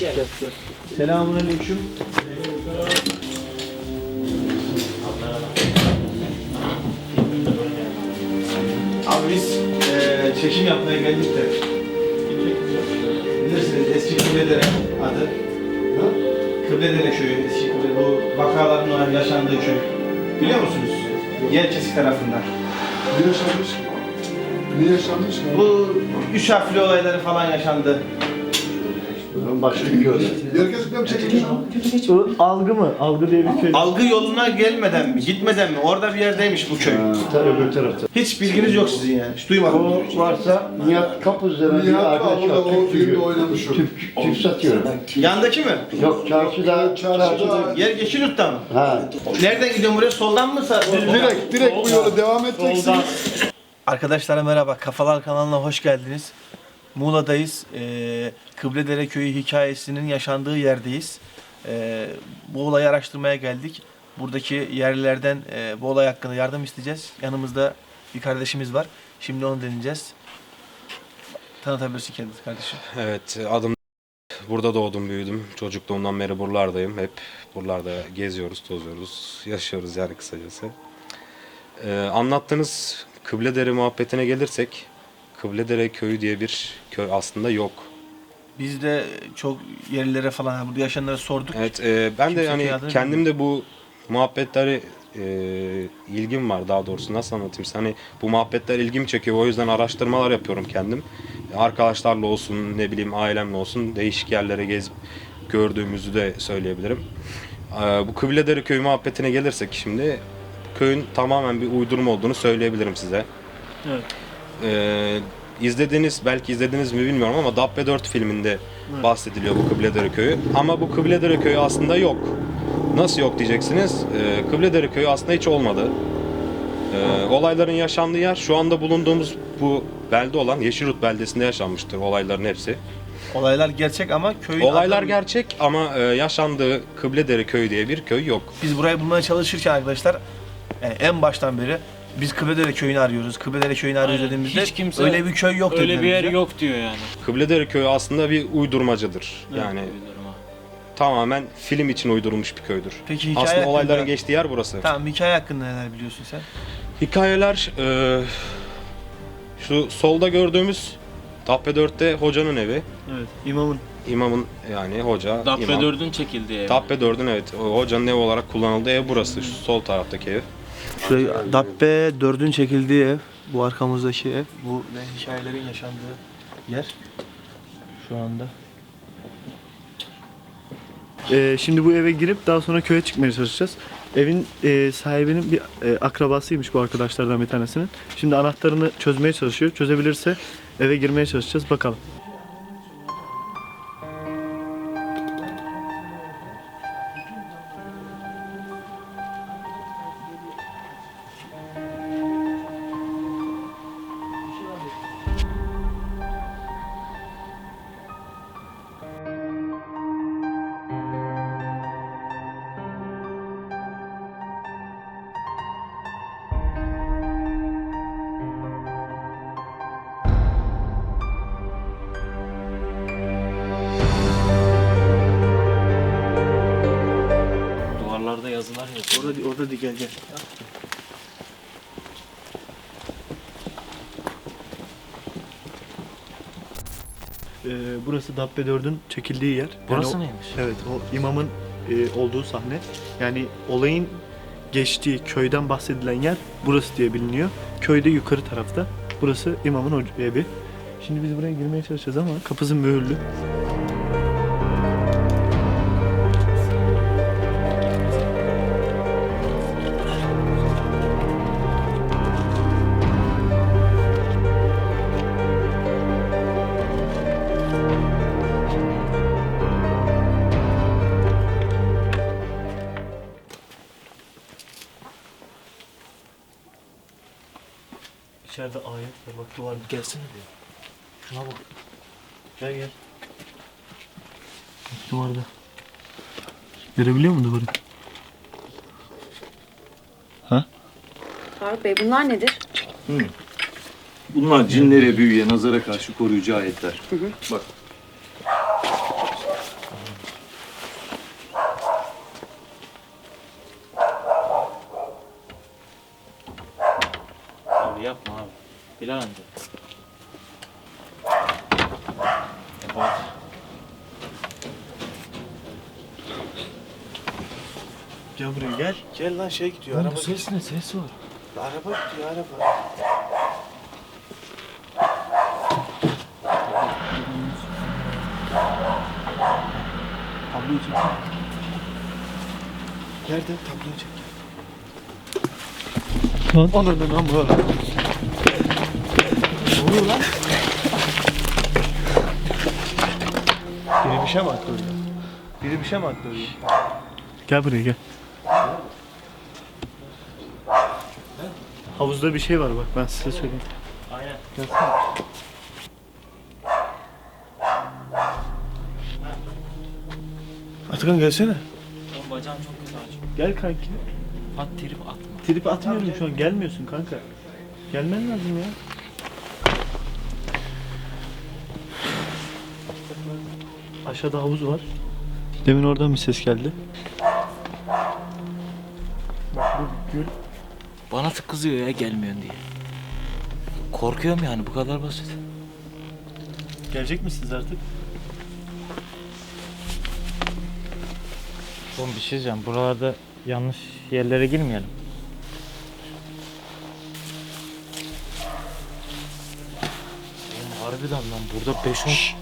Gel. Selamun aleyküm. Abi biz eee çekim yapmaya geldik de. Bilirsiniz eski Kıbledere adı. Kıbledere köyü, eski Kıbledere, bu vakaların olan yaşandığı köy. Biliyor musunuz? Yerkesik tarafında. Ne yaşanmış ki? Ne yaşanmış ki? Bu üç harfli olayları falan yaşandı. Bir göz. Yerkesik'ten algı mı? Algı diye bir köy. Algı yoluna gelmeden mi, gitmeden mi? Orada bir yerdeymiş bu köy. Tabii öbür tarafta. Hiç bilginiz yok sizin yani. Hiç duymadım. O varsa Nihat Kapuz denen bir Nihat arkadaş var. o Tüp filmde diyor. oynamış o. Tüp, tüp satıyor. Yandaki mi? Yok çarşıda, Çarşıda-. Yer Yeşilyurt'ta mı? Ha. Nereden gidiyorsun buraya? Soldan mı sağ? Direkt, direkt bu yola devam edeceksin. Arkadaşlar merhaba. Kafalar kanalına hoş geldiniz. Muğla'dayız. Ee, Kıbledere Köyü hikayesinin yaşandığı yerdeyiz. Ee, bu olayı araştırmaya geldik. Buradaki yerlilerden e, bu olay hakkında yardım isteyeceğiz. Yanımızda bir kardeşimiz var. Şimdi onu deneyeceğiz. Tanıtabilirsin kendini kardeşim. Evet, adım burada doğdum, büyüdüm. Çocukluğumdan beri buralardayım. Hep buralarda geziyoruz, tozuyoruz, yaşıyoruz yani kısacası. Ee, anlattığınız Kıbledere muhabbetine gelirsek, Kıbledere köyü diye bir köy aslında yok. Biz de çok yerlilere falan yani burada yaşayanlara sorduk. Evet, e, ben de Kimse yani kağıdını kendim de bu muhabbetleri e, ilgim var daha doğrusu. Nasıl anlatayım size? Hani bu muhabbetler ilgimi çekiyor. O yüzden araştırmalar yapıyorum kendim. Arkadaşlarla olsun ne bileyim ailemle olsun değişik yerlere gezip gördüğümüzü de söyleyebilirim. E, bu Kıbledere köyü muhabbetine gelirsek şimdi köyün tamamen bir uydurma olduğunu söyleyebilirim size. Evet. E, izlediğiniz belki izlediniz mi bilmiyorum ama Dabbe 4 filminde bahsediliyor bu Kıbledere köyü. Ama bu Kıbledere köyü aslında yok. Nasıl yok diyeceksiniz? E, Kıbledere köyü aslında hiç olmadı. E, olayların yaşandığı yer şu anda bulunduğumuz bu belde olan Yeşilyurt beldesinde yaşanmıştır olayların hepsi. Olaylar gerçek ama köyün Olaylar adı- gerçek ama e, yaşandığı Kıbledere köyü diye bir köy yok. Biz burayı bulmaya çalışırken arkadaşlar yani en baştan beri biz Kıbledere köyünü arıyoruz. Kıbledere köyünü arıyoruz Aynen. dediğimizde Hiç kimse öyle bir köy yok Öyle bir yer bize. yok diyor yani. Kıbledere köyü aslında bir uydurmacıdır. Yani Uydurma. tamamen film için uydurulmuş bir köydür. Peki hikaye Aslında hakkında- olayların geçtiği yer burası. Tamam hikaye hakkında neler biliyorsun sen? Hikayeler e, şu solda gördüğümüz Dabbe 4'te hocanın evi. Evet. İmamın. imamın yani hoca, Dabbe imam. 4'ün çekildiği ev. Dabbe 4'ün evet o hocanın evi olarak kullanıldığı ev burası. Şu sol taraftaki ev. Şuraya Dabbe 4'ün çekildiği ev. Bu arkamızdaki ev. Bu ve hikayelerin yaşandığı yer. Şu anda. Ee, şimdi bu eve girip daha sonra köye çıkmaya çalışacağız. Evin e, sahibinin bir e, akrabasıymış bu arkadaşlardan bir tanesinin. Şimdi anahtarını çözmeye çalışıyor. Çözebilirse eve girmeye çalışacağız. Bakalım. Burası Dabbe 4'ün çekildiği yer. Burası Yani o- neymiş? Evet o imamın e, olduğu sahne. Yani olayın geçtiği köyden bahsedilen yer burası diye biliniyor. Köyde yukarı tarafta. Burası imamın evi. Şimdi biz buraya girmeye çalışacağız ama kapısı mühürlü. Gelsene diyor. Şuna bak. Gel gel. Duvarda. Görebiliyor musun duvarı? Faruk Bey bunlar nedir? Bunlar cinlere, büyüye, nazara karşı koruyucu ayetler. Bak. Abi yapma abi. Bilal amca. Yapamaz. Gel buraya gel. Lan şey gidiyor. Araba ses ne? Ses var. Araba gidiyor araba. Tabloyu çek. Nerede? Tabloyu çek. Lan. Ananın ama. Ne oluyor lan? Biri bir şey mi attı oraya? Biri bir şey mi attı oraya? Gel buraya gel. Havuzda bir şey var bak ben size söyleyeyim. Aynen. Gelsene. Atakan gelsene. Oğlum bacağım çok kötü acıyor. Gel kanki. At trip atma. Trip atmıyorum şu an gelmiyorsun kanka. Gelmen lazım ya. Aşağıda havuz var. Demin oradan bir ses geldi. Bak bu gül. Bana tık kızıyor ya gelmiyorsun diye. Korkuyorum yani bu kadar basit. Gelecek misiniz artık? Oğlum bir şey diyeceğim. Buralarda yanlış yerlere girmeyelim. Oğlum harbiden lan burada 5-10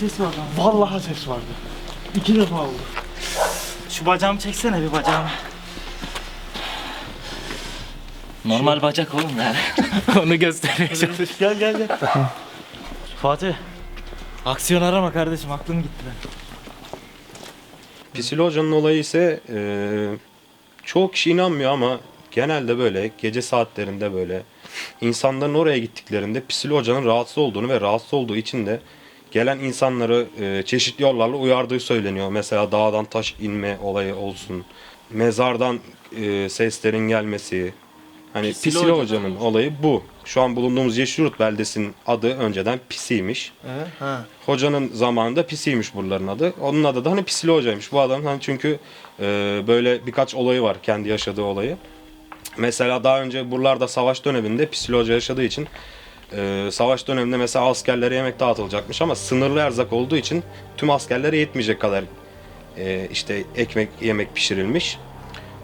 ses var lan. Vallahi ses vardı. İki defa oldu. Şu bacağımı çeksene bir bacağımı. Normal bacak oğlum yani. Onu gösteriyor. gel gel gel. Fatih. Aksiyon arama kardeşim aklım gitti. lan. Pisili Hoca'nın olayı ise e, çoğu kişi inanmıyor ama genelde böyle gece saatlerinde böyle insanların oraya gittiklerinde Pisili Hoca'nın rahatsız olduğunu ve rahatsız olduğu için de gelen insanları e, çeşitli yollarla uyardığı söyleniyor. Mesela dağdan taş inme olayı olsun, mezardan e, seslerin gelmesi. Hani Pisili Pisili, Hoca'dan Hoca'nın olayı bu. Şu an bulunduğumuz Yeşilyurt beldesinin adı önceden Pisi'ymiş. Ha. Hocanın zamanında Pisi'ymiş buraların adı. Onun adı da hani Pisili Hoca'ymış. Bu adam hani çünkü e, böyle birkaç olayı var kendi yaşadığı olayı. Mesela daha önce buralarda savaş döneminde Pisili Hoca yaşadığı için e, savaş döneminde mesela askerlere yemek dağıtılacakmış ama sınırlı erzak olduğu için tüm askerlere yetmeyecek kadar e, işte ekmek yemek pişirilmiş.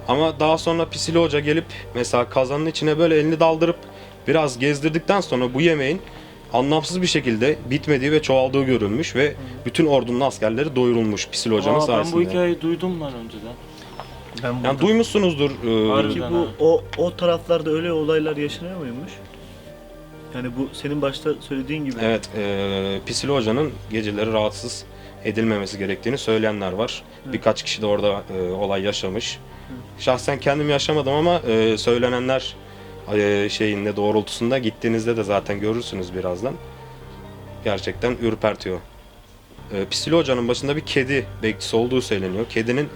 Ama daha sonra Pisili Hoca gelip mesela kazanın içine böyle elini daldırıp biraz gezdirdikten sonra bu yemeğin anlamsız bir şekilde bitmediği ve çoğaldığı görülmüş ve bütün ordunun askerleri doyurulmuş Pisil Hoca'nın Aa, ben sayesinde. bu hikayeyi duydum lan önceden. Ben Yani duymuşsunuzdur. e, bu o o taraflarda öyle olaylar yaşanıyor muymuş? Yani bu senin başta söylediğin gibi. evet, e, Pisil Hoca'nın geceleri rahatsız edilmemesi gerektiğini söyleyenler var. Birkaç kişi de orada e, olay yaşamış. Şahsen kendim yaşamadım ama e, söylenenler e, şeyinde doğrultusunda gittiğinizde de zaten görürsünüz birazdan. Gerçekten ürpertiyor. E, Pisili Hoca'nın başında bir kedi bekçisi olduğu söyleniyor. Kedinin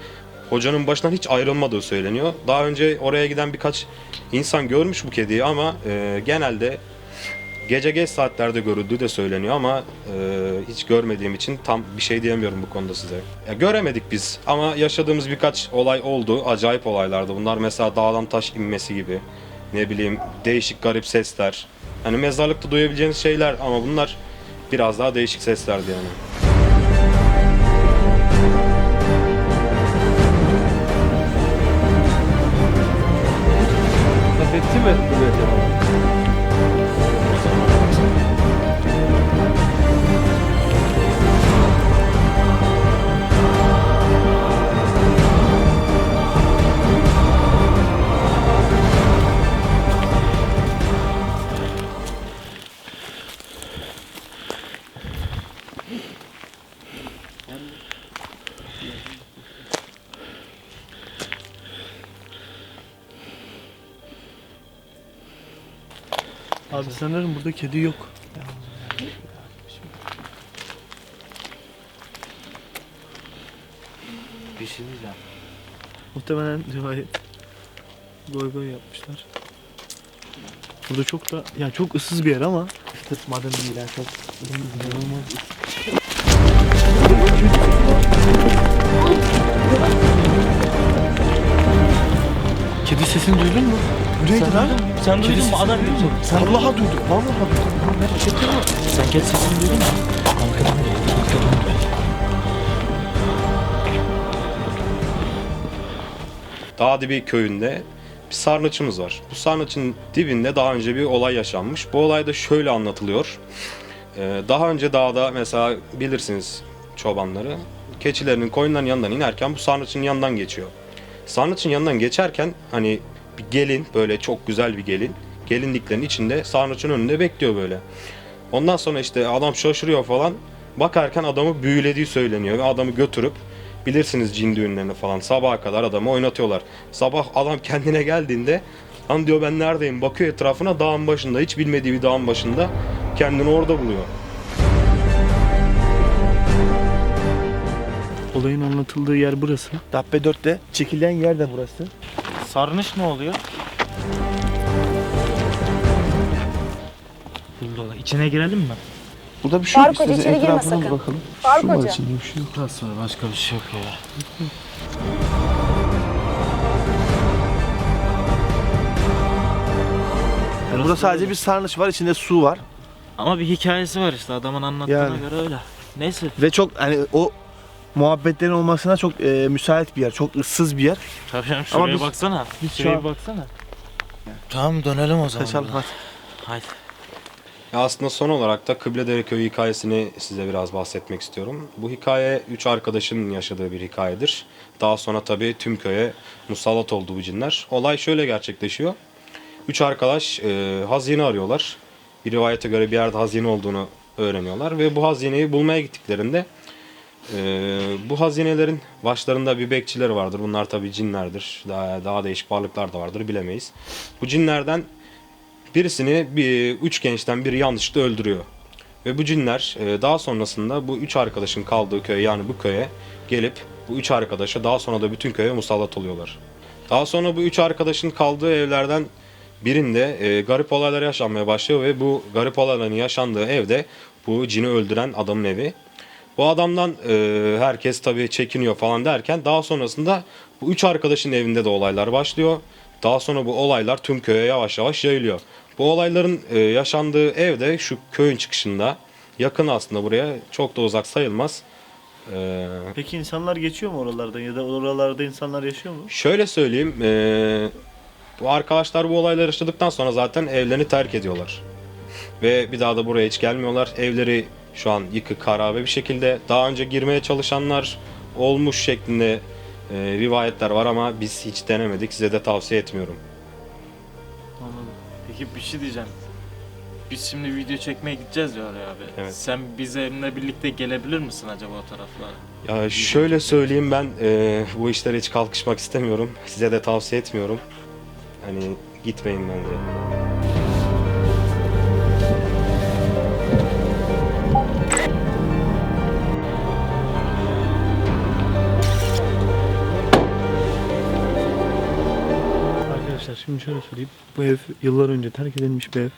hocanın başından hiç ayrılmadığı söyleniyor. Daha önce oraya giden birkaç insan görmüş bu kediyi ama e, genelde gece geç saatlerde görüldüğü de söyleniyor ama e, hiç görmediğim için tam bir şey diyemiyorum bu konuda size. Ya, göremedik biz ama yaşadığımız birkaç olay oldu. Acayip olaylardı bunlar. Mesela dağdan taş inmesi gibi. Ne bileyim değişik garip sesler. Hani mezarlıkta duyabileceğiniz şeyler ama bunlar biraz daha değişik seslerdi yani. Etti mi buraya Abi burada kedi yok. Bir şey diyeceğim. Muhtemelen rivayet goy goy yapmışlar. Burada çok da yani çok ıssız bir yer ama tırtmadan değil yani çok inanılmaz. Kedi sesini duydun mu? Neydi lan? Sen duydun mu? Adam duydun mu? Vallahi duydum. Vallahi duydum. Sen kedi sesini duydun mu? Arkadan geldi. Arkadan. Dağ dibi köyünde bir sarnıçımız var. Bu sarnıçın dibinde daha önce bir olay yaşanmış. Bu olay da şöyle anlatılıyor. Ee, daha önce dağda mesela bilirsiniz çobanları keçilerinin koyunların yanından inerken bu sarnıçın yanından geçiyor. Sarnıçın yanından geçerken hani bir gelin böyle çok güzel bir gelin gelinliklerin içinde sarnıçın önünde bekliyor böyle. Ondan sonra işte adam şaşırıyor falan. Bakarken adamı büyülediği söyleniyor ve adamı götürüp bilirsiniz cin düğünlerini falan sabaha kadar adamı oynatıyorlar. Sabah adam kendine geldiğinde lan diyor ben neredeyim bakıyor etrafına dağın başında hiç bilmediği bir dağın başında kendini orada buluyor. Olayın anlatıldığı yer burası. Dabbe 4'te çekilen yer de burası. Sarnıç ne oluyor? Buldola. İçine girelim mi? Burada bir şey yok. Faruk Hoca İstersen içeri girme etrafına bir sakın. bakalım. Faruk Şu var Hoca. içinde bir şey yok. Burası var. Başka bir şey yok ya. Yani burada sadece bir sarnıç var, içinde su var. Ama bir hikayesi var işte adamın anlattığına Yani. göre öyle. Neyse. Ve çok hani o muhabbetlerin olmasına çok e, müsait bir yer, çok ıssız bir yer. Tabii canım Ama şuraya biz- baksana. biz şu şuraya an- baksana. Tamam dönelim o zaman. Kaçalım hadi. Haydi. Ya aslında son olarak da Kıbledere Köyü hikayesini size biraz bahsetmek istiyorum. Bu hikaye üç arkadaşın yaşadığı bir hikayedir. Daha sonra tabii tüm köye musallat oldu bu cinler. Olay şöyle gerçekleşiyor. Üç arkadaş e, hazine arıyorlar. Bir rivayete göre bir yerde hazine olduğunu öğreniyorlar ve bu hazineyi bulmaya gittiklerinde e, bu hazinelerin başlarında bir bekçileri vardır. Bunlar tabii cinlerdir. Daha, daha değişik varlıklar da vardır bilemeyiz. Bu cinlerden birisini bir üç gençten biri yanlışlıkla öldürüyor. Ve bu cinler e, daha sonrasında bu üç arkadaşın kaldığı köye yani bu köye gelip bu üç arkadaşa daha sonra da bütün köye musallat oluyorlar. Daha sonra bu üç arkadaşın kaldığı evlerden birinde e, garip olaylar yaşanmaya başlıyor ve bu garip olayların yaşandığı evde bu cini öldüren adamın evi. Bu adamdan e, herkes tabii çekiniyor falan derken daha sonrasında bu üç arkadaşın evinde de olaylar başlıyor. Daha sonra bu olaylar tüm köye yavaş yavaş yayılıyor. Bu olayların e, yaşandığı evde şu köyün çıkışında yakın aslında buraya çok da uzak sayılmaz. E, Peki insanlar geçiyor mu oralardan ya da oralarda insanlar yaşıyor mu? şöyle söyleyeyim e, bu arkadaşlar bu olayları yaşadıktan sonra zaten evlerini terk ediyorlar. Ve bir daha da buraya hiç gelmiyorlar. Evleri şu an yıkık harabe bir şekilde. Daha önce girmeye çalışanlar olmuş şeklinde e, rivayetler var ama biz hiç denemedik. Size de tavsiye etmiyorum. Anladım. Peki bir şey diyeceğim. Biz şimdi video çekmeye gideceğiz ya oraya abi. Evet. Sen bizimle birlikte gelebilir misin acaba o taraflara? Ya şöyle söyleyeyim ben e, bu işlere hiç kalkışmak istemiyorum. Size de tavsiye etmiyorum. Hani gitmeyin bence. Şimdi şöyle söyleyeyim. Bu ev yıllar önce terk edilmiş bir ev.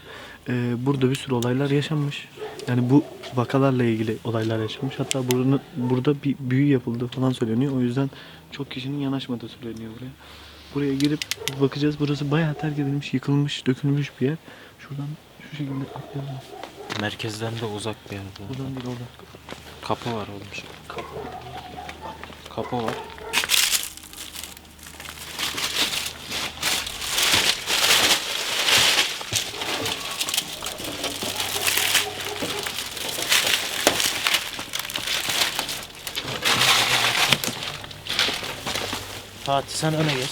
Ee, burada bir sürü olaylar yaşanmış. Yani bu vakalarla ilgili olaylar yaşanmış. Hatta buranın, burada bir büyü yapıldı falan söyleniyor. O yüzden çok kişinin yanaşmadığı söyleniyor buraya. Buraya girip bakacağız. Burası bayağı terk edilmiş, yıkılmış, dökülmüş bir yer. Şuradan şu şekilde atlayalım. Merkezden de uzak bir yerde. Buradan değil oradan. Kapı var oğlum. Kapı. Kapı var. Fatih sen öne geç.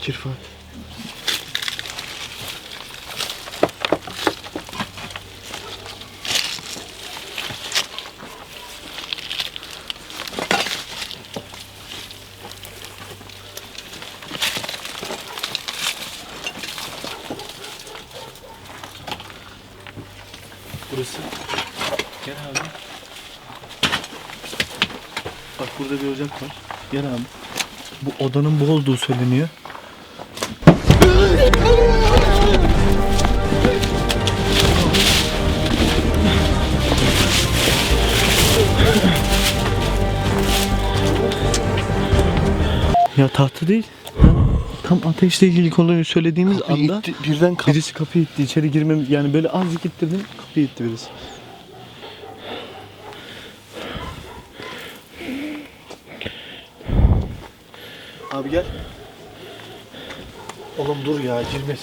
Kirfat. burada bir ocak var. Gel abi. Bu odanın bu olduğu söyleniyor. Ya tahta değil. Tam ateşle ilgili konuyu söylediğimiz anda birden birisi kapıyı itti. içeri girmem yani böyle azıcık ittirdim kapıyı itti birisi. Abi gel. Oğlum dur ya girmez.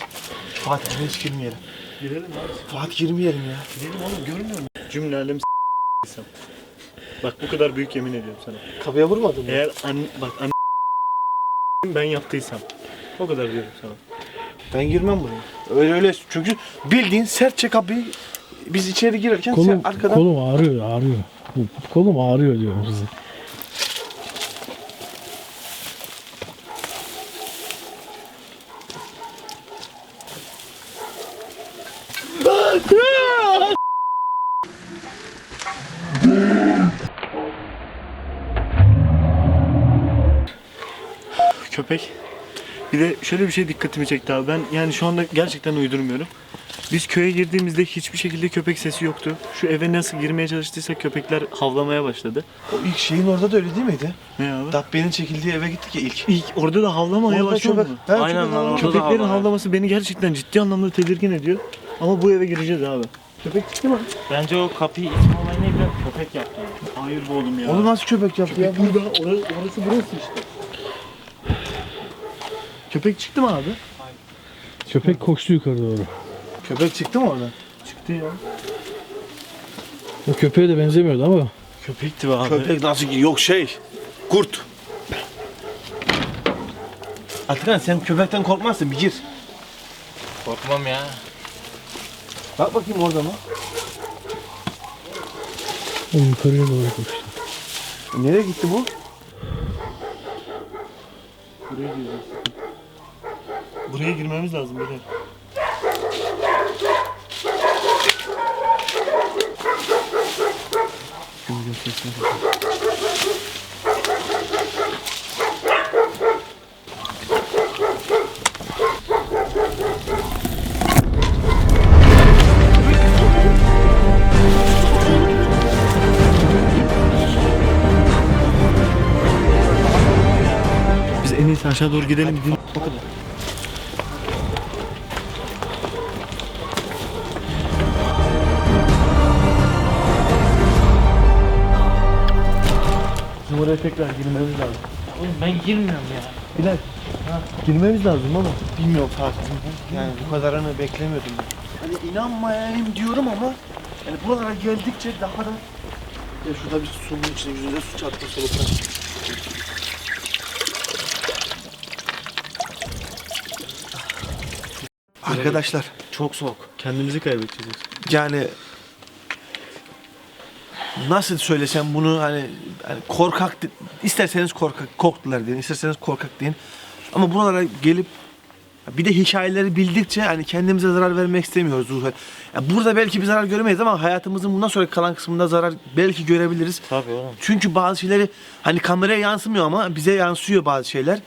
Fuat girmez girmeyelim. Girelim abi. Fuat girmeyelim ya. Girelim oğlum görmüyor musun? Cümle alem s***sem. Bak bu kadar büyük yemin ediyorum sana. Kapıya vurmadın mı? Eğer an, bak an ben yaptıysam. O kadar diyorum sana. Ben girmem buraya. Öyle öyle çünkü bildiğin sertçe kapıyı biz içeri girerken sen Kolum, arkadan kolum ağrıyor, ağrıyor. Kolum ağrıyor diyorum size. Köpek. Bir de şöyle bir şey dikkatimi çekti abi. Ben yani şu anda gerçekten uydurmuyorum. Biz köye girdiğimizde hiçbir şekilde köpek sesi yoktu. Şu eve nasıl girmeye çalıştıysak köpekler havlamaya başladı. o ilk şeyin orada da öyle değil miydi? Ne abi? Dabbe'nin çekildiği eve gittik ya ilk. İlk orada da havlamaya Orada başladı köpek-? Ha, Aynen köpek lan, orada da Köpeklerin havlamaya. havlaması beni gerçekten ciddi anlamda tedirgin ediyor. Ama bu eve gireceğiz abi. Köpek çıktı mı? Bence o kapıyı itme olayını bile köpek yaptı. Hayır bu oğlum ya. Onu nasıl köpek yaptı ya? Burada, orası, orası burası işte. Köpek çıktı mı abi? Köpek koştu yukarı doğru. Köpek çıktı mı oradan? Çıktı ya. O köpeğe de benzemiyordu ama Köpekti be abi. Köpek nasıl ki? Yok şey. Kurt. Atakan sen köpekten korkmazsın bir gir. Korkmam ya. Bak bakayım orada mı? o yukarıya doğru koştu. Nereye gitti bu? Buraya gireceğiz. Buraya girmemiz lazım beyler. Biz en iyisi aşağı doğru gidelim. Din- O. oraya tekrar girmemiz lazım. Oğlum ben girmiyorum ya. Bilal. Girmemiz lazım ama. Bilmiyorum Fatih. Yani bu kadarını beklemiyordum ben. Hani inanmayayım diyorum ama yani buralara geldikçe daha da ya şurada bir suyun içine yüzünde su çarptı soluktan. Arkadaşlar Çok soğuk. Kendimizi kaybedeceğiz. yani nasıl söylesem bunu hani, hani korkak de- isterseniz korkak korktular deyin isterseniz korkak deyin ama buralara gelip bir de hikayeleri bildikçe hani kendimize zarar vermek istemiyoruz ruhen. Ya burada belki bir zarar göremeyiz ama hayatımızın bundan sonra kalan kısmında zarar belki görebiliriz. Tabii oğlum. Çünkü bazı şeyleri hani kameraya yansımıyor ama bize yansıyor bazı şeyler.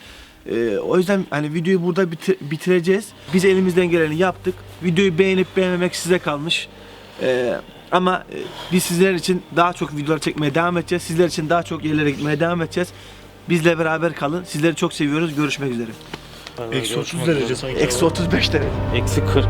Ee, o yüzden hani videoyu burada bitir- bitireceğiz. Biz elimizden geleni yaptık. Videoyu beğenip beğenmemek size kalmış. Ee, ama e, biz sizler için daha çok videolar çekmeye devam edeceğiz. Sizler için daha çok yerlere gitmeye devam edeceğiz. Bizle beraber kalın. Sizleri çok seviyoruz. Görüşmek üzere. Eksi 30 derece sanki. Eksi 35 derece. Eksi 40.